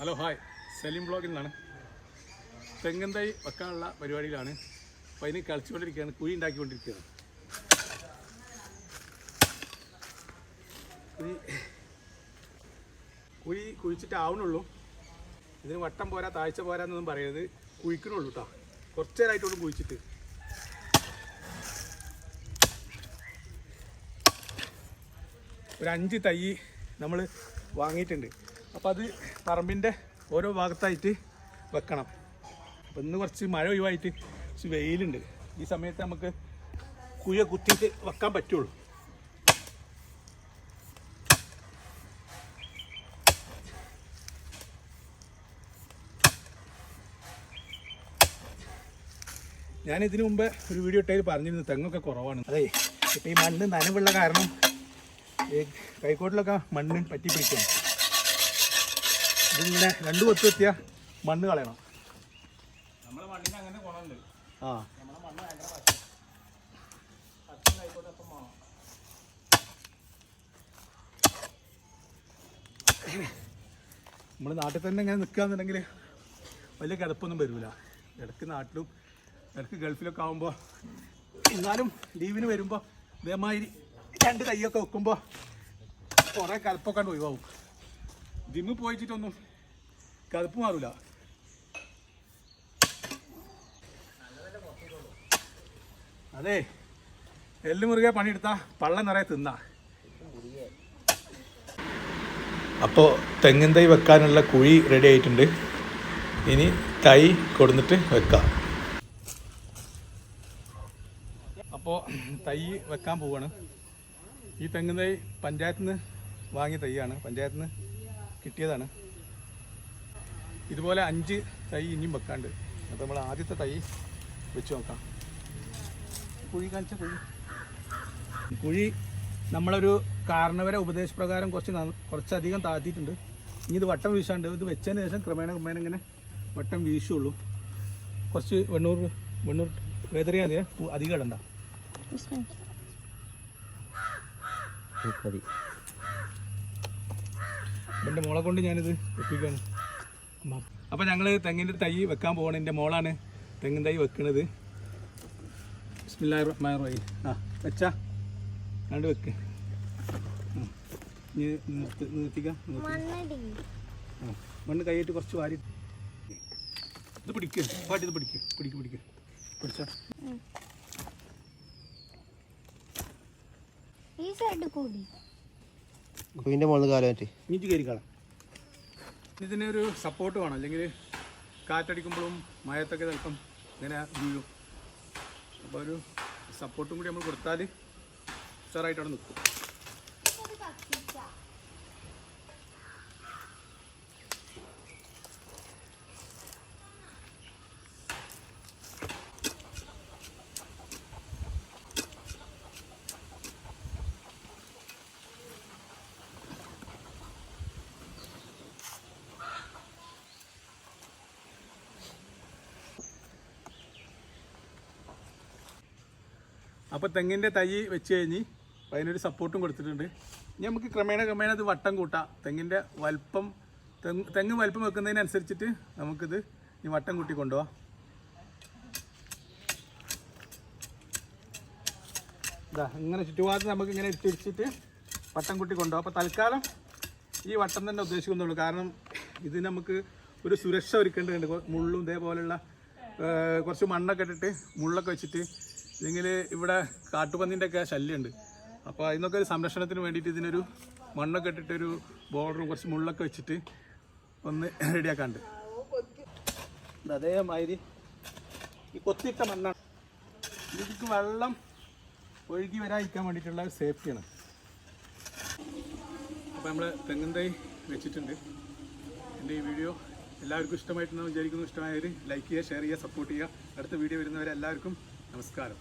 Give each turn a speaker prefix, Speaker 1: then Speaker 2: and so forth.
Speaker 1: Hello hi. Saleem ബ്ലോഗിൽ നിന്നാണ്. തെങ്ങൻ തൈ വെക്കാനുള്ള പരിപാടിയിലാണ്. അപ്പോൾ അതിന് കളിച്ചുകൊണ്ടിരിക്കുകയാണ് കുഴി ഉണ്ടാക്കിക്കൊണ്ടിരിക്കുകയാണ്. കുഴി കുഴി കുഴിച്ചിട്ട് ആവണുള്ളൂ. ഇതിന് വട്ടം പോരാ താഴ്ച പോരാ എന്നൊന്നും പറയരുത്. കുഴിക്കണുള്ളൂ കേട്ടോ കുറച്ച് നേരമായിട്ടുള്ളൂ കുഴിച്ചിട്ട്. ഒരു അഞ്ച് തൈ നമ്മൾ വാങ്ങിയിട്ടുണ്ട്. അപ്പോൾ അത് പറമ്പിന്റെ ഓരോ ഭാഗത്തായിട്ട് വെക്കണം. അപ്പോൾ ഇന്ന് കുറച്ച് മഴ ഒഴിവായിട്ട് കുറച്ച് വെയിലുണ്ട്. ഈ സമയത്ത് നമുക്ക് കുയ കുത്തിയിട്ട് വെക്കാൻ പറ്റുള്ളൂ. ഞാൻ ഇതിനു മുമ്പ് ഒരു വീഡിയോ ഇട്ടതിൽ പറഞ്ഞിരുന്നു തെങ്ങൊക്കെ കുറവാണ്. അതെ ഇപ്പം ഈ മണ്ണ് നനവുള്ള കാരണം കൈക്കോട്ടിലൊക്കെ മണ്ണ് പറ്റി പിടിക്കണം ഇതിങ്ങനെ രണ്ടു കൊത്ത് എത്തിയ മണ്ണ് കളയണം. ആ. നമ്മൾ നാട്ടിൽ തന്നെ ഇങ്ങനെ നിൽക്കുകയെന്നുണ്ടെങ്കിൽ വലിയ കിടപ്പൊന്നും വരില്ല ഇടയ്ക്ക് നാട്ടിലും ഇടയ്ക്ക് ഗൾഫിലൊക്കെ ആകുമ്പോൾ എന്നാലും ലീവിന് വരുമ്പോൾ ഇതേമാതിരി രണ്ട് കൈയൊക്കെ വെക്കുമ്പോൾ കുറേ കലപ്പൊക്കെ ഉണ്ട് ഒഴിവാകും ജിമ്മിൽ പോയിച്ചിട്ടൊന്നും കലപ്പ് മാറൂല അതെ എല്ല് മുറുകെ പണിയെടുത്താ പള്ളം നിറയെ തിന്ന. അപ്പോൾ തെങ്ങിൻ തൈ വെക്കാനുള്ള കുഴി റെഡി ആയിട്ടുണ്ട്. ഇനി തൈ കൊടുന്നിട്ട് വെക്കാം. അപ്പോൾ തൈ വെക്കാൻ പോവാണ്. ഈ തെങ്ങിൻ തൈ പഞ്ചായത്തിൽ നിന്ന് വാങ്ങിയ തൈയാണ്. പഞ്ചായത്തിൽ നിന്ന് കിട്ടിയതാണ്. ഇതുപോലെ അഞ്ച് തൈ ഇനിയും വെക്കാണ്ട്. അപ്പോൾ നമ്മൾ ആദ്യത്തെ തൈ വെച്ച് നോക്കാം. കുഴി കാണിച്ച കുഴി. കുഴി നമ്മളൊരു കാരണവരെ ഉപദേശപ്രകാരം കുറച്ച് കുറച്ചധികം താഴ്ത്തിയിട്ടുണ്ട്. ഇനി ഇത് വട്ടം വീശാണ്ട് ഇത് വെച്ചതിന് ശേഷം ക്രമേണ ക്രമേണ ഇങ്ങനെ വട്ടം വീശുള്ളൂ. കുറച്ച് വെണ്ണൂർ വെണ്ണൂർ വേദറിയാ മതിയെ. അധികം ഇടണ്ട. എന്റെ മോളെ കൊണ്ട് ഞാനിത് വെപ്പിക്കാണ്. അപ്പം ഞങ്ങൾ തെങ്ങിന്റെ തൈ വെക്കാൻ പോകണം എന്റെ മോളാണ് തെങ്ങിൻ തൈ വെക്കണത്. ബിസ്മില്ലാഹിർ റഹ്മാനിർ റഹീം ആ വെച്ചാ? കണ്ട് വെക്ക്. ഇനി നിർത്തി നിർത്തിക്കാം? ആ മണ്ണ് കൈയിട്ട് കുറച്ച് വാരി. ഇത് പിടിക്കുക പാട്ടി ഇത് പിടിക്ക്. പിടിക്കുക പിടിക്ക്. പിടിച്ച?
Speaker 2: ഈ സൈഡ് കൂടി.
Speaker 3: കുയിന്റെ മുകളിൽ കാലം പറ്റി
Speaker 1: നീറ്റ് കയറിക്കളാം. ഇതിനൊരു സപ്പോർട്ട് വേണം. അല്ലെങ്കിൽ കാറ്റടിക്കുമ്പോഴും മഴത്തൊക്കെ ചിലപ്പം ഇങ്ങനെ വീഴും. അപ്പോൾ ഒരു സപ്പോർട്ടും കൂടി നമ്മൾ കൊടുത്താൽ ഉഷാറായിട്ട് നിൽക്കും. അപ്പോൾ തെങ്ങിന്റെ തൈ വെച്ച് കഴിഞ്ഞ് അതിനൊരു സപ്പോർട്ടും കൊടുത്തിട്ടുണ്ട്. ഇനി നമുക്ക് ക്രമേണ ക്രമേണ ഇത് വട്ടം കൂട്ടാം. തെങ്ങിന്റെ വലിപ്പം തെങ്ങ് തെങ്ങ് വലിപ്പം വെക്കുന്നതിനനുസരിച്ചിട്ട് നമുക്കിത് ഈ വട്ടം കൂട്ടി കൊണ്ടുപോവാം. ഇതാ ഇങ്ങനെ ചുറ്റുപാട് നമുക്ക് ഇങ്ങനെ തിരിച്ചിട്ട് വട്ടം കൂട്ടി കൊണ്ടുപോകാം അപ്പോൾ തൽക്കാലം ഈ വട്ടം തന്നെ ഉദ്ദേശിക്കുന്നുള്ളൂ. കാരണം ഇത് നമുക്ക് ഒരു സുരക്ഷ ഒരുക്കേണ്ടതുണ്ട്. മുള്ളും ഇതേപോലെയുള്ള കുറച്ച് മണ്ണൊക്കെ ഇട്ടിട്ട് മുള്ളൊക്കെ വെച്ചിട്ട് ഇല്ലെങ്കിൽ ഇവിടെ കാട്ടുപന്നിന്റെ ഒക്കെ ശല്യമുണ്ട്. അപ്പോൾ അതിനൊക്കെ ഒരു സംരക്ഷണത്തിന് വേണ്ടിയിട്ട് ഇതിനൊരു മണ്ണൊക്കെ ഇട്ടിട്ടൊരു ബോർഡറും കുറച്ച് മുള്ളൊക്കെ വെച്ചിട്ട് ഒന്ന് റെഡിയാക്കാണ്ട് അതേമാതിരി ഈ കൊത്തിട്ട മണ്ണാണ്. ഇതിക്ക് വെള്ളം ഒഴുകി വരാതിരിക്കാൻ വേണ്ടിയിട്ടുള്ള ഒരു സേഫ്റ്റിയാണ് അപ്പോൾ നമ്മൾ തെങ്ങും തൈ വെച്ചിട്ടുണ്ട്. എന്റെ ഈ വീഡിയോ എല്ലാവർക്കും ഇഷ്ടമായിട്ടെന്ന് വിചാരിക്കുന്നു. ഇഷ്ടമായവർ ലൈക്ക് ചെയ്യുക ഷെയർ ചെയ്യുക സപ്പോർട്ട് ചെയ്യുക. അടുത്ത വീഡിയോ വരുന്നവരെ എല്ലാവർക്കും നമസ്കാരം.